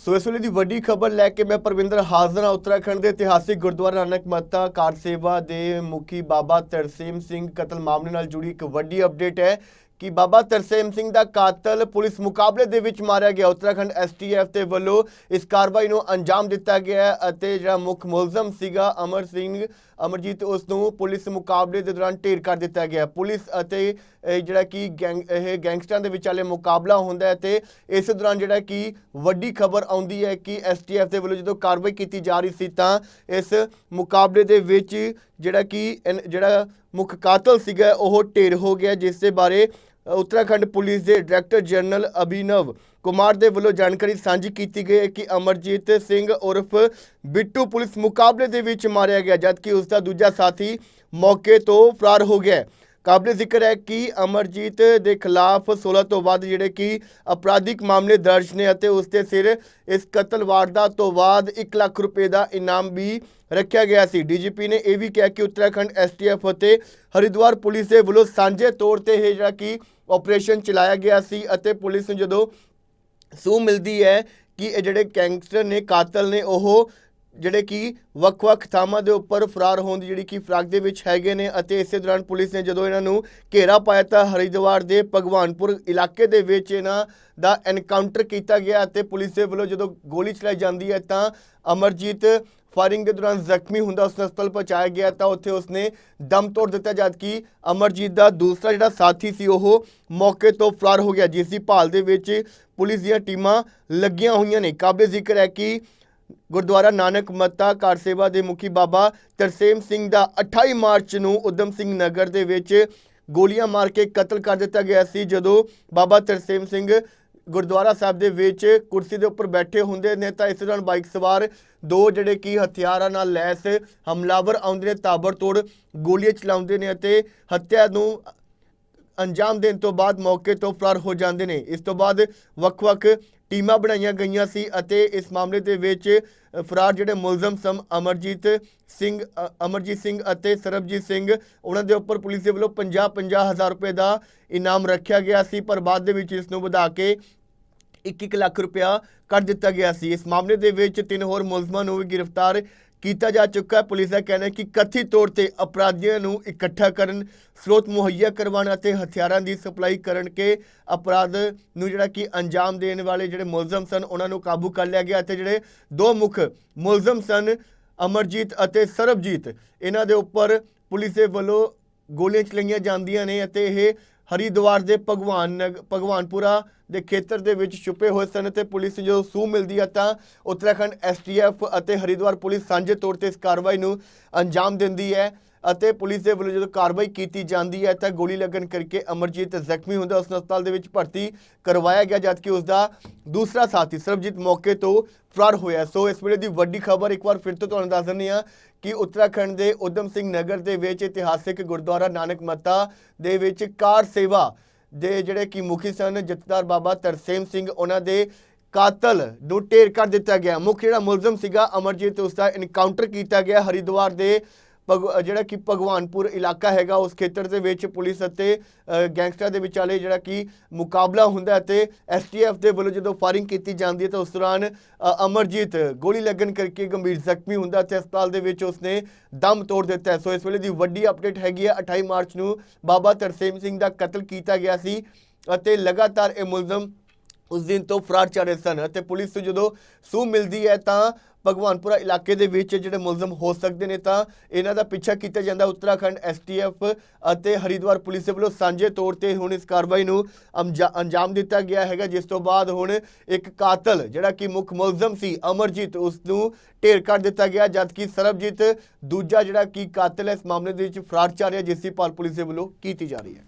ਸੋ ਇਸ ਵੇਲੇ ਦੀ ਵੱਡੀ ਖਬਰ ਲੈ ਕੇ ਮੈਂ ਪਰਵਿੰਦਰ ਹਾਜ਼ਰ ਹਾਂ ਉੱਤਰਾਖੰਡ ਦੇ ਇਤਿਹਾਸਿਕ ਗੁਰਦੁਆਰਾ ਨਾਨਕ ਮੱਤਾ ਕਾਰ ਸੇਵਾ ਦੇ ਮੁਖੀ ਬਾਬਾ ਤਰਸੇਮ ਸਿੰਘ ਕਤਲ ਮਾਮਲੇ ਨਾਲ ਜੁੜੀ ਇੱਕ ਵੱਡੀ ਅਪਡੇਟ ਹੈ ਕਿ ਬਾਬਾ ਤਰਸੇਮ ਸਿੰਘ ਦਾ ਕਾਤਲ ਪੁਲਿਸ ਮੁਕਾਬਲੇ ਦੇ ਵਿੱਚ ਮਾਰਿਆ ਗਿਆ। ਉੱਤਰਾਖੰਡ ਐਸਟੀਐਫ ਦੇ ਵੱਲੋਂ ਇਸ ਕਾਰਵਾਈ ਨੂੰ ਅੰਜਾਮ ਦਿੱਤਾ ਗਿਆ ਅਤੇ ਜਿਹੜਾ ਮੁੱਖ ਮੁਲਜ਼ਮ ਸੀਗਾ ਅਮਰ ਸਿੰਘ ਅਮਰਜੀਤ, ਉਸ ਨੂੰ ਪੁਲਿਸ ਮੁਕਾਬਲੇ ਦੇ ਦੌਰਾਨ ਢੇਰ ਕਰ ਦਿੱਤਾ ਗਿਆ। ਪੁਲਿਸ ਅਤੇ ਇਹ ਜਿਹੜਾ ਕਿ ਗੈਂਗ, ਇਹ ਗੈਂਗਸਟਰਾਂ ਦੇ ਵਿਚਾਲੇ ਮੁਕਾਬਲਾ ਹੁੰਦਾ ਹੈ ਤੇ ਇਸ ਦੌਰਾਨ ਜਿਹੜਾ ਕਿ ਵੱਡੀ ਖਬਰ ਆਉਂਦੀ ਹੈ ਕਿ ਐਸਟੀਐਫ ਦੇ ਵੱਲੋਂ ਜਦੋਂ ਕਾਰਵਾਈ ਕੀਤੀ ਜਾ ਰਹੀ ਸੀ ਤਾਂ ਇਸ ਮੁਕਾਬਲੇ ਦੇ ਵਿੱਚ ਜਿਹੜਾ ਕਿ, ਇਨ- ਜਿਹੜਾ ਮੁੱਖ ਕਾਤਲ ਸੀਗਾ, ਉਹ ਢੇਰ ਹੋ ਗਿਆ, ਜਿਸ ਦੇ ਬਾਰੇ ਉੱਤਰਾਖੰਡ ਪੁਲਿਸ ਦੇ ਡਾਇਰੈਕਟਰ ਜਨਰਲ ਅਭਿਨਵ ਕੁਮਾਰ ਦੇ ਵੱਲੋਂ ਜਾਣਕਾਰੀ ਸਾਂਝੀ ਕੀਤੀ ਗਈ ਹੈ ਕਿ ਅਮਰਜੀਤ ਸਿੰਘ ਉਰਫ ਬਿੱਟੂ ਪੁਲਿਸ ਮੁਕਾਬਲੇ ਦੇ ਵਿੱਚ ਮਾਰਿਆ ਗਿਆ, ਜਦਕਿ ਉਸ ਦਾ ਦੂਜਾ ਸਾਥੀ ਮੌਕੇ ਤੋਂ ਫਰਾਰ ਹੋ ਗਿਆ ਕਾਬਲੇ ਜ਼ਿਕਰ ਹੈ ਕਿ ਅਮਰਜੀਤ ਦੇ ਖਿਲਾਫ 16 ਤੋਂ ਵੱਧ ਜਿਹੜੇ ਕਿ ਅਪਰਾਧਿਕ ਮਾਮਲੇ ਦਰਜ ਨੇ ਅਤੇ ਉਸ ਦੇ ਸਿਰ ਇਸ ਕਤਲ ਵਾਰਦਾਤ ਤੋਂ ਬਾਅਦ 1 ਲੱਖ ਰੁਪਏ ਦਾ ਇਨਾਮ ਵੀ ਰੱਖਿਆ ਗਿਆ ਸੀ। ਡੀਜੀਪੀ ਨੇ ਇਹ ਵੀ ਕਿਹਾ ਕਿ ਉੱਤਰਾਖੰਡ ਐਸਟੀਐਫ ਅਤੇ ਹਰਿਦੁਆਰ ਪੁਲਿਸ ਦੇ ਵੱਲੋਂ ਸਾਂਝੇ ਤੌਰ ਤੇ ਇਹ ਜਿਹੜਾ ਕਿ ਆਪਰੇਸ਼ਨ ਚਲਾਇਆ ਗਿਆ ਸੀ ਅਤੇ ਪੁਲਿਸ ਨੂੰ ਜਦੋਂ ਸੂ ਮਿਲਦੀ ਹੈ ਕਿ ਇਹ ਜਿਹੜੇ ਗੈਂਗਸਟਰ ਨੇ, ਕਾਤਲ ਨੇ, ਉਹ ਜਿਹੜੇ ਕਿ ਵੱਖ-ਵੱਖ ਥਾਵਾਂ ਦੇ ਉੱਪਰ ਫਰਾਰ ਹੋਣ ਦੀ ਜਿਹੜੀ ਕਿ ਫਰਾਗ ਦੇ ਵਿੱਚ ਹੈਗੇ ਨੇ ਅਤੇ ਇਸੇ ਦੌਰਾਨ ਪੁਲਿਸ ਨੇ ਜਦੋਂ ਇਹਨਾਂ ਨੂੰ ਘੇਰਾ ਪਾਇਆ ਤਾਂ ਹਰਿਦੁਆਰ ਦੇ ਭਗਵਾਨਪੁਰ ਇਲਾਕੇ ਦੇ ਵਿੱਚ ਇਹਨਾਂ ਦਾ ਐਨਕਾਊਂਟਰ ਕੀਤਾ ਗਿਆ ਅਤੇ ਪੁਲਿਸ ਦੇ ਵੱਲੋਂ ਜਦੋਂ ਗੋਲੀ ਚਲਾਈ ਜਾਂਦੀ ਹੈ ਤਾਂ ਅਮਰਜੀਤ ਫਾਇਰਿੰਗ ਦੇ ਦੌਰਾਨ ਜ਼ਖਮੀ ਹੁੰਦਾ ਉਸ ਨੂੰ ਹਸਪਤਾਲ ਪਹੁੰਚਾਇਆ ਗਿਆ ਤਾਂ ਉੱਥੇ ਉਸਨੇ ਦਮ ਤੋੜ ਦਿੱਤਾ, ਜਦ ਕਿ ਅਮਰਜੀਤ ਦਾ ਦੂਸਰਾ ਜਿਹੜਾ ਸਾਥੀ ਸੀ ਉਹ ਮੌਕੇ ਤੋਂ ਫਰਾਰ ਹੋ ਗਿਆ, ਜਿਸ ਦੀ ਭਾਲ ਦੇ ਵਿੱਚ ਪੁਲਿਸ ਦੀਆਂ ਟੀਮਾਂ ਲੱਗੀਆਂ ਹੋਈਆਂ ਨੇ। ਕਾਬਲੇ ਜ਼ਿਕਰ ਹੈ ਕਿ ਗੁਰਦੁਆਰਾ ਨਾਨਕ ਮੱਤਾ ਕਾਰ ਸੇਵਾ ਦੇ ਮੁਖੀ ਬਾਬਾ ਤਰਸੇਮ ਸਿੰਘ ਦਾ 28 ਮਾਰਚ ਨੂੰ ਉਦਮ ਸਿੰਘ ਨਗਰ ਦੇ ਵਿੱਚ ਗੋਲੀਆਂ ਮਾਰ ਕੇ ਕਤਲ ਕਰ ਦਿੱਤਾ ਗਿਆ ਸੀ, ਜਦੋਂ ਬਾਬਾ ਤਰਸੇਮ ਸਿੰਘ ਗੁਰਦੁਆਰਾ ਸਾਹਿਬ ਦੇ ਵਿੱਚ ਕੁਰਸੀ ਦੇ ਉੱਪਰ ਬੈਠੇ ਹੁੰਦੇ ਨੇ ਤਾਂ ਇਸ ਦੌਰਾਨ ਬਾਈਕ ਸਵਾਰ ਦੋ ਜਿਹੜੇ ਕੀ ਹਥਿਆਰਾਂ ਨਾਲ ਲੈਸ ਹਮਲਾਵਰ ਆਉਂਦੇ ਨੇ, ਤਾਬੜਤੋੜ ਗੋਲੀਆਂ ਚਲਾਉਂਦੇ ਨੇ ਅਤੇ ਹੱਤਿਆ ਨੂੰ ਅੰਜਾਮ ਦੇਣ ਤੋਂ ਬਾਅਦ ਮੌਕੇ ਤੋਂ ਫਰਾਰ ਹੋ ਜਾਂਦੇ ਨੇ। ਇਸ ਤੋਂ ਬਾਅਦ ਵੱਖ-ਵੱਖ ਟੀਮਾਂ ਬਣਾਈਆਂ ਗਈਆਂ ਸੀ ਅਤੇ ਇਸ ਮਾਮਲੇ ਦੇ ਵਿੱਚ ਫਰਾਰ ਜਿਹੜੇ ਮੁਲਜ਼ਮ ਸਮ ਅਮਰਜੀਤ ਸਿੰਘ ਅਮਰਜੀਤ ਸਿੰਘ ਅਤੇ ਸਰਬਜੀਤ ਸਿੰਘ, ਉਹਨਾਂ ਦੇ ਉੱਪਰ ਪੁਲਿਸ ਦੇ ਵੱਲੋਂ 50-50 ਹਜ਼ਾਰ ਰੁਪਏ ਦਾ ਇਨਾਮ ਰੱਖਿਆ ਗਿਆ ਸੀ, ਪਰ ਬਾਅਦ ਦੇ ਵਿੱਚ ਇਸ ਨੂੰ ਵਧਾ ਕੇ 1-1 ਲੱਖ ਰੁਪਇਆ ਕਰ ਦਿੱਤਾ ਗਿਆ ਸੀ। ਇਸ ਮਾਮਲੇ ਦੇ ਵਿੱਚ ਤਿੰਨ ਹੋਰ ਮੁਲਜ਼ਮਾਂ ਨੂੰ ਵੀ ਗ੍ਰਿਫਤਾਰ ਕੀਤਾ ਜਾ ਚੁੱਕਾ ਪੁਲਿਸ ਦਾ ਕਹਿਣਾ ਹੈ ਕਿ ਕਥਿਤ ਤੌਰ ਤੇ ਅਪਰਾਧੀਆਂ ਨੂੰ ਇਕੱਠਾ ਕਰਨ, ਸਰੋਤ ਮੁਹੱਈਆ ਕਰਵਾਉਣ ਅਤੇ ਹਥਿਆਰਾਂ ਦੀ ਸਪਲਾਈ ਕਰਨ ਕੇ ਅਪਰਾਧ ਨੂੰ ਜਿਹੜਾ ਕਿ ਅੰਜਾਮ ਦੇਣ ਵਾਲੇ ਜਿਹੜੇ ਮੁਲਜ਼ਮ ਸਨ, ਉਹਨਾਂ ਨੂੰ ਕਾਬੂ ਕਰ ਲਿਆ ਗਿਆ ਅਤੇ ਜਿਹੜੇ ਦੋ ਮੁੱਖ ਮੁਲਜ਼ਮ ਸਨ, ਅਮਰਜੀਤ ਅਤੇ ਸਰਬਜੀਤ, ਇਹਨਾਂ ਦੇ ਉੱਪਰ ਪੁਲਿਸ ਦੇ ਵੱਲੋਂ ਗੋਲੀਆਂ ਚਲਾਈਆਂ ਜਾਂਦੀਆਂ ਨੇ ਅਤੇ ਇਹ ਹਰਿਦੁਆਰ ਦੇ ਭਗਵਾਨ ਨਗ- ਭਗਵਾਨਪੁਰਾ ਦੇ ਖੇਤਰ ਦੇ ਵਿੱਚ ਛੁਪੇ ਹੋਏ ਸਨ ਤੇ ਪੁਲਿਸ ਨੂੰ ਜਦੋਂ ਸੂਹ ਮਿਲਦੀ ਹੈ ਤਾਂ ਉੱਤਰਾਖੰਡ ਐਸਟੀਐਫ ਅਤੇ ਹਰਿਦੁਆਰ ਪੁਲਿਸ ਸਾਂਝੇ ਤੌਰ ਤੇ ਇਸ ਕਾਰਵਾਈ ਨੂੰ ਅੰਜਾਮ ਦਿੰਦੀ ਹੈ। ਅਤੇ ਪੁਲਿਸ ਦੇ ਵੱਲੋਂ ਜਦੋਂ ਕਾਰਵਾਈ ਕੀਤੀ ਜਾਂਦੀ ਹੈ ਤਾਂ ਗੋਲੀ ਲੱਗਣ ਕਰਕੇ ਅਮਰਜੀਤ ਜ਼ਖਮੀ ਹੁੰਦਾ ਉਸ ਹਸਪਤਾਲ ਦੇ ਵਿੱਚ ਭਰਤੀ ਕਰਵਾਇਆ ਗਿਆ, ਜਦਕਿ ਉਸ ਦਾ ਦੂਸਰਾ ਸਾਥੀ ਸਰਬਜੀਤ ਮੌਕੇ ਤੋਂ ਫਰਾਰ ਹੋਇਆ। ਸੋ ਇਸ ਵੇਲੇ ਦੀ ਵੱਡੀ ਖਬਰ ਇੱਕ ਵਾਰ ਫਿਰ ਤੋਂ ਤੁਹਾਨੂੰ ਦੱਸ ਦਿੰਦੇ ਹਾਂ ਕਿ ਉੱਤਰਾਖੰਡ ਦੇ ਉਦਮ ਸਿੰਘ ਨਗਰ ਦੇ ਵਿੱਚ ਇਤਿਹਾਸਿਕ ਗੁਰਦੁਆਰਾ ਨਾਨਕ ਮੱਤਾ ਦੇ ਵਿੱਚ ਕਾਰ ਸੇਵਾ ਦੇ ਜਿਹੜੇ ਕਿ ਮੁਖੀ ਸਨ, ਜਥੇਦਾਰ ਬਾਬਾ ਤਰਸੇਮ ਸਿੰਘ, ਉਹਨਾਂ ਦੇ ਕਾਤਲ ਨੂੰ ਢੇਰ ਕਰ ਦਿੱਤਾ ਗਿਆ। ਮੁੱਖ ਜਿਹੜਾ ਮੁਲਜ਼ਮ ਸੀਗਾ ਅਮਰਜੀਤ, ਉਸ ਦਾ ਇਨਕਾਊਂਟਰ ਕੀਤਾ ਗਿਆ ਹਰਿਦੁਆਰ ਦੇ ਜਿਹੜਾ ਕਿ ਭਗਵਾਨਪੁਰ ਇਲਾਕਾ ਹੈਗਾ ਉਸ ਖੇਤਰ ਦੇ ਵਿੱਚ ਪੁਲਿਸ ਅਤੇ ਅ, ਗੈਂਗਸਟਰ ਦੇ ਵਿਚਾਲੇ ਜਿਹੜਾ ਕਿ ਮੁਕਾਬਲਾ ਹੁੰਦਾ ਹੈ ਤੇ ਐਸਟੀਐਫ ਦੇ ਵੱਲੋਂ ਜਦੋਂ ਫਾਇਰਿੰਗ ਕੀਤੀ ਜਾਂਦੀ ਹੈ ਤਾਂ ਉਸ ਦੌਰਾਨ ਅਮਰਜੀਤ ਗੋਲੀ ਲੱਗਣ ਕਰਕੇ ਗੰਭੀਰ ਜ਼ਖਮੀ ਹੁੰਦਾ ਤੇ ਹਸਪਤਾਲ ਦੇ ਵਿੱਚ ਉਸਨੇ ਦਮ ਤੋੜ ਦਿੱਤਾ ਸੋ ਇਸ ਵੇਲੇ ਦੀ ਵੱਡੀ ਅਪਡੇਟ ਹੈਗੀ ਹੈ 28 ਮਾਰਚ ਨੂੰ ਬਾਬਾ ਤਰਸੇਮ ਸਿੰਘ ਦਾ ਕਤਲ ਕੀਤਾ ਗਿਆ ਸੀ ਅਤੇ ਲਗਾਤਾਰ ਇਹ ਮੁਲਜ਼ਮ ਉਸ ਦਿਨ ਤੋਂ ਫਰਾਰ ਚੱਲ ਰਹੇ ਸਨ ਅਤੇ ਪੁਲਿਸ ਤੋਂ ਜਦੋਂ ਸੂਹ ਮਿਲਦੀ ਹੈ ਤਾਂ ਭਗਵਾਨਪੁਰਾ ਇਲਾਕੇ ਦੇ ਵਿੱਚ ਜਿਹੜੇ ਮੁਲਜ਼ਮ ਹੋ ਸਕਦੇ ਨੇ ਤਾਂ ਇਹਨਾਂ ਦਾ ਪਿੱਛਾ ਕੀਤਾ ਜਾਂਦਾ। ਉੱਤਰਾਖੰਡ ਐਸਟੀਐਫ ਅਤੇ ਹਰਿਦੁਆਰ ਪੁਲਿਸ ਦੇ ਵੱਲੋਂ ਸਾਂਝੇ ਤੌਰ ਤੇ ਹੁਣ ਇਸ ਕਾਰਵਾਈ ਨੂੰ ਅੰਜਾ- ਅੰਜਾਮ ਦਿੱਤਾ ਗਿਆ ਹੈਗਾ, ਜਿਸ ਤੋਂ ਬਾਅਦ ਹੁਣ ਇੱਕ ਕਾਤਲ, ਜਿਹੜਾ ਕਿ ਮੁੱਖ ਮੁਲਜ਼ਮ ਸੀ ਅਮਰਜੀਤ, ਉਸ ਨੂੰ ਢੇਰ ਕਰ ਦਿੱਤਾ ਗਿਆ, ਜਦਕਿ ਸਰਬਜੀਤ ਦੂਜਾ ਜਿਹੜਾ ਕਿ ਕਾਤਲ ਹੈ, ਇਸ ਮਾਮਲੇ ਦੇ ਵਿੱਚ ਫਰਾਰ ਚੱਲ ਰਿਹਾ, ਜਿਸ ਦੀ ਭਾਲ ਪੁਲਿਸ ਦੇ ਵੱਲੋਂ ਕੀਤੀ ਜਾ ਰਹੀ ਹੈ।